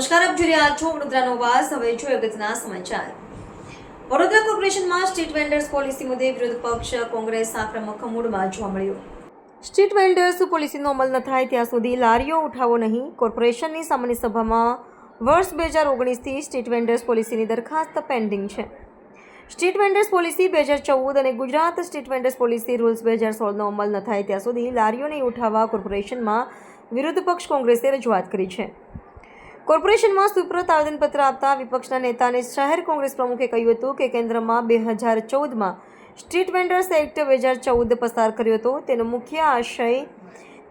નમસ્કાર, આપ જોઈ રહ્યા છો વડોદરાનો વાસ હવે જોઈએ અગત્યના સમાચાર. વડોદરા કોર્પોરેશનમાં સ્ટ્રીટ વેન્ડર્સ પોલિસી મુદ્દે વિરોધ પક્ષ કોંગ્રેસ આક્રમક મૂડમાં જોવા મળ્યો. સ્ટ્રીટ વેન્ડર્સ પોલિસીનો અમલ ન થાય ત્યાં સુધી લારીઓ ઉઠાવો નહીં. કોર્પોરેશનની સામાન્ય સભામાં વર્ષ બે હજાર ઓગણીસથી સ્ટ્રીટ વેન્ડર્સ પોલિસીની દરખાસ્ત પેન્ડિંગ છે. સ્ટ્રીટ વેન્ડર્સ પોલિસી બે હજાર ચૌદ અને Gujarat street vendors policy rules બે હજાર સોળનો અમલ ન થાય ત્યાં સુધી લારીઓ નહીં ઉઠાવવા કોર્પોરેશનમાં વિરોધ પક્ષ કોંગ્રેસે રજૂઆત કરી છે. કોર્પોરેશનમાં સુપ્રત આવેદનપત્ર આપતા વિપક્ષના નેતા અને શહેર કોંગ્રેસ પ્રમુખે કહ્યું હતું કે કેન્દ્રમાં બે હજાર ચૌદમાં સ્ટ્રીટ વેન્ડર્સ એક્ટ બે હજાર ચૌદ પસાર કર્યો હતો. તેનો મુખ્ય આશય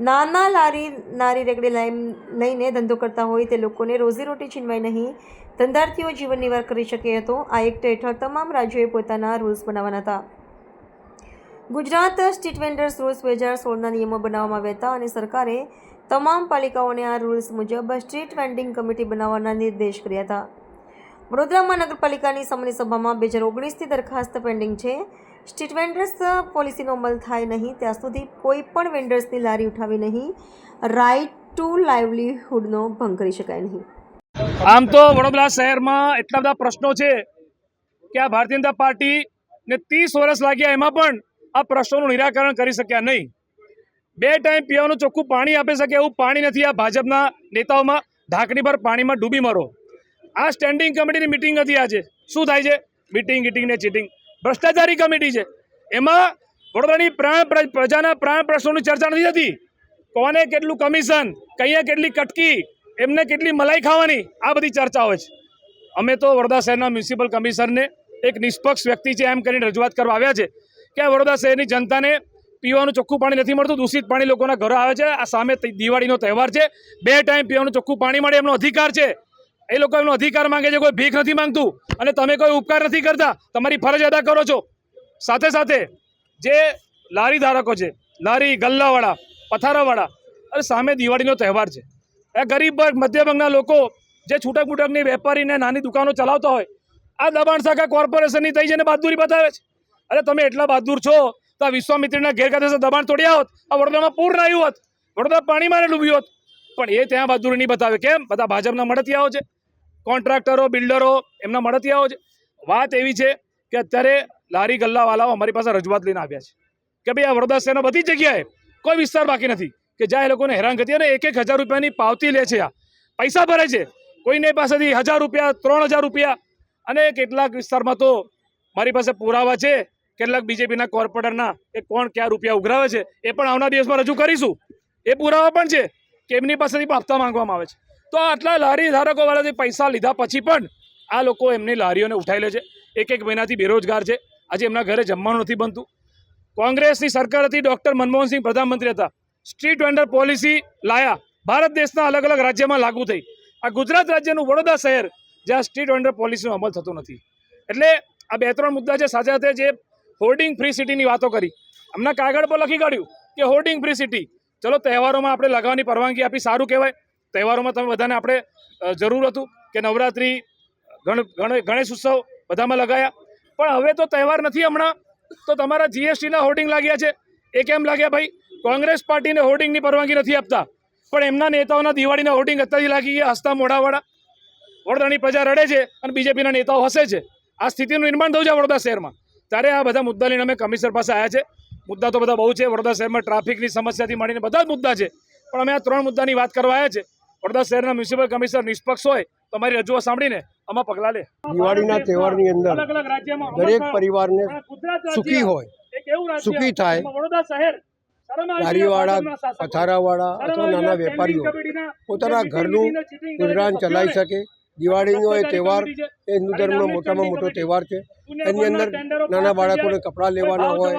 નાના લારી, નારી રેકડી લાઈન ધંધો કરતા હોય તે લોકોને રોજીરોટી છીનવાય નહીં. ધંધાર્થીઓ જીવન નિર્વાહ કરી શકે હતો. આ એક્ટ હેઠળ તમામ રાજ્યોએ પોતાના રૂલ્સ બનાવવાના હતા. ગુજરાત સ્ટ્રીટ વેન્ડર્સ રૂલ્સ બે હજાર સોળના નિયમો બનાવવામાં આવ્યા હતા અને સરકારે તમામ પાલિકાઓને આ રૂલ્સ મુજબ સ્ટ્રીટ વેન્ડિંગ કમિટી બનાવવાના નિર્દેશ કર્યા હતા. વડોદરા મહાનગરપાલિકાની સામાન્ય સભામાં બે હજાર ઓગણીસથી દરખાસ્ત પેન્ડિંગ છે. સ્ટ્રીટ વેન્ડર્સ પોલિસીનો અમલ થાય નહીં, ત્યાં સુધી કોઈ પણ વેન્ડર્સની લારી ઉઠાવી નહીં. રાઇટ ટુ લાઇવલીહુડનો ભંગ કરી શકાય નહીં. આમ તો વડોદરા શહેરમાં એટલા બધા પ્રશ્નો છે કે આ ભારતીય જનતા પાર્ટી ને ત્રીસ વર્ષ લાગ્યા એમાં પણ આ પ્રશ્નોનું નિરાકરણ કરી શક્યા નહીં. બે ટાઈમ પીવાનું ચોખ્ખું પાણી આપી શકે એવું પાણી નથી આ ભાજપના નેતાઓમાં. ઢાંકણી પર પાણીમાં ડૂબી મરો. આ સ્ટેન્ડિંગ કમિટીની મિટિંગ હતી આજે. શું થાય છે? મિટિંગ ગીટિંગ ને ચીટિંગ ભ્રષ્ટાચારી કમિટી છે. એમાં વડોદરાની પ્રાણ પ્ર- પ્રજાના પ્રાણ પ્રશ્નોની ચર્ચા નથી થતી. કોને કેટલું કમિશન કઈએ કેટલી કટકી, એમને કેટલી મલાઈ ખાવાની, આ બધી ચર્ચા હોય છે. અમે તો વડોદરા શહેરના મ્યુનિસિપલ કમિશનરને એક નિષ્પક્ષ વ્યક્તિ છે એમ કરીને રજૂઆત કરવા આવ્યા છે કે વડોદરા શહેરની જનતાને પીવાનું ચોખ્ખું પાણી નથી મળતું, દૂષિત પાણી લોકોના ઘરે આવે છે. આ સામે દિવાળીનો તહેવાર છે. બે ટાઈમ પીવાનું ચોખ્ખું પાણી મળે, એમનો અધિકાર છે. એ લોકો એમનો અધિકાર માંગે છે, કોઈ ભીખ નથી માંગતું. અને તમે કોઈ ઉપકાર નથી કરતા, તમારી ફરજ અદા કરો છો. સાથે સાથે જે લારી ધારકો છે, લારી, ગલ્લાવાળા, પથારાવાળા અને સામે દિવાળીનો તહેવાર છે. એ ગરીબ વર્ગ મધ્ય લોકો જે છૂટક મૂટકની વેપારીને નાની દુકાનો ચલાવતા હોય, આ દબાણ શાખા કોર્પોરેશનની થઈ જઈને બહાદુરી બતાવે છે. અરે તમે એટલા બહાદુર છો તો આ વિશ્વામિત્રીના ગેરકાયદેસર દબાણ તોડ્યા હોત આ વડોદરામાં પૂર આવ્યું હોત. વડોદરા પાણીમાં ડૂબ્યું હોત. પણ એ ત્યાં બહાદુરી નહીં બતાવે. કેમ? બધા ભાજપના મળતિયાઓ છે. કોન્ટ્રાક્ટરો, બિલ્ડરો એમના મળતિયાઓ છે. વાત એવી છે કે અત્યારે લારી ગલ્લાવાલાઓ અમારી પાસે રજૂઆત લઈને આવ્યા છે. કે ભાઈ આ વડોદરા શહેરના બધી જગ્યાએ કોઈ વિસ્તાર બાકી નથી. કે જ્યાં એ લોકોને હેરાન કરતી અને એક એક હજાર રૂપિયાની પાવતી લે છે આ. પૈસા ભરે છે. કોઈને પાસેથી હજાર રૂપિયા, ત્રણ હજાર રૂપિયા અને કેટલાક વિસ્તારમાં તો મારી પાસે પુરાવા છે. કેટલાક બીજેપીના કોર્પોરેટરના એ કોણ ક્યાં રૂપિયા ઉઘરાવે છે, એ પણ આવનાર દિવસમાં રજૂ કરીશું. એ પુરાવા પણ છે કે એમની પાસેથી પણ હપ્તા માંગવામાં આવે છે. તો આટલા લારી ધારકો વાળાથી પૈસા લીધા પછી પણ આ લોકો એમની લારીઓને ઉઠાઈ લે છે. એક એક મહિનાથી બેરોજગાર છે. આજે એમના ઘરે જમવાનું નથી બનતું. કોંગ્રેસની સરકાર હતી, ડૉક્ટર મનમોહનસિંહ પ્રધાનમંત્રી હતા. સ્ટ્રીટ વેન્ડર પોલિસી લાયા. ભારત દેશના અલગ અલગ રાજ્યમાં લાગુ થઈ. આ ગુજરાત રાજ્યનું વડોદરા શહેર, જ્યાં સ્ટ્રીટ વેન્ડર પોલિસીનો અમલ થતો નથી. એટલે આ બે ત્રણ મુદ્દા છે સાથે સાથે જે હોર્ડિંગ ફ્રી સિટીની વાતો કરી. હમણાં કાગળ પર લખી કાઢ્યું કે હોર્ડિંગ ફ્રી સિટી ચલો, તહેવારોમાં આપણે લગાવવાની પરવાનગી આપી, સારું કહેવાય. તહેવારોમાં તમે બધાને આપણે જરૂર હતું કે નવરાત્રિ, ગણ, ગણ- ગણેશ ઉત્સવ બધામાં લગાયા. પણ હવે તો તહેવાર નથી હમણાં. તો તમારા જીએસટીના હોર્ડિંગ લાગ્યા છે. એ કેમ લાગ્યા ભાઈ? કોંગ્રેસ પાર્ટીને હોર્ડિંગની પરવાનગી નથી આપતા. પણ એમના નેતાઓના દિવાળીના હોર્ડિંગ અત્યારથી લાગી ગયા, હસતા મોઢાવાળા. વડોદરાની પ્રજા રડે છે અને બીજેપીના નેતાઓ હસે છે. આ સ્થિતિનું નિર્માણ થયું છે વડોદરા શહેરમાં. ત્યારે આ બધા મુદ્દા લઈને અમે કમિશનર પાસે આવ્યા છે. મુદ્દા તો બધા બહુ છે. વડોદરા શહેરમાં ટ્રાફિકની સમસ્યાથી માંડીને બધા જ મુદ્દા છે. પણ અમે આ ત્રણ મુદ્દાની વાત કરવા આવ્યા છે. વડોદરા શહેરના મ્યુનિસિપલ કમિશનર નિષ્પક્ષ હોય તો અમારી રજૂઆત સાંભળીને આમાં પગલાં લે. દિવાળીના તહેવારની અંદર દરેક પરિવારને સુખી હોય સુખી થાય વડોદરા શહેર લારીવાળા પથારાવાળા અથવા નાના વેપારીઓ પોતાના ઘરનું ગુજરાન ચલાવી શકે દિવાળીનો એ તહેવાર એ હિન્દુ ધર્મનો મોટામાં મોટો તહેવાર છે. એની અંદર નાના બાળકોને કપડાં લેવાના હોય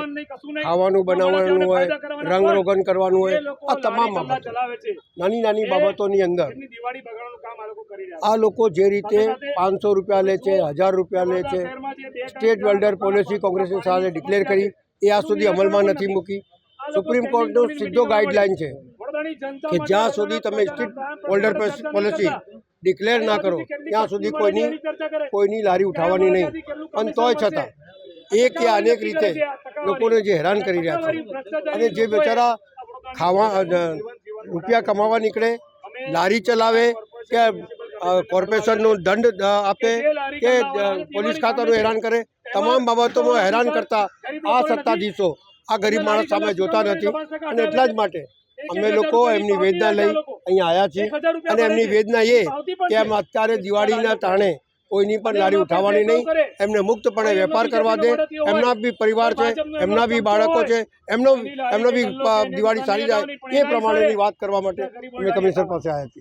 ખાવાનું બનાવવાનું હોય રંગ રોગન કરવાનું હોય આ તમામ બાબતો. નાની નાની બાબતોની અંદર આ લોકો જે રીતે પાંચસો રૂપિયા લે છે હજાર રૂપિયા લે છે સ્ટેટ વેલ્ડર પોલિસી કોંગ્રેસની સાથે ડિક્લેર કરી એ આ સુધી અમલમાં નથી મૂકી. સુપ્રીમ કોર્ટનો સીધો ગાઈડલાઇન છે. કે જ્યાં સુધી તમે સ્ટેટ હોલ્ડર પોલિસી ડિક્લેર ના કરો. ત્યાં સુધી કોઈની કોઈની લારી ઉઠાવવાની નહીં. પણ તોય છતાં એક કે અનેક રીતે લોકોને જે હેરાન કરી રહ્યા છે. અને જે બિચારા ખાવા રૂપિયા કમાવા નીકળે લારી ચલાવે કે કોર્પોરેશનનો દંડ આપે કે પોલીસ ખાતાનું હેરાન કરે. તમામ બાબતોમાં હેરાન કરતા આ સત્તાધીશો. આ ગરીબ માણસ સામે જોતા નથી અને એટલા જ માટે. અમે લોકો એમની વેદના લઈ અહીંયા આવ્યા છીએ. અને એમની વેદના એ કે એમ અત્યારે દિવાળીના તાણે કોઈની પણ લારી ઉઠાવવાની નહીં. એમને મુક્તપણે વેપાર કરવા દે. એમના બી પરિવાર છે. એમના બી બાળકો છે. એમનો એમનો બી દિવાળી સારી જાય. એ પ્રમાણેની વાત કરવા માટે અમે કમિશનર પાસે આવ્યા છીએ.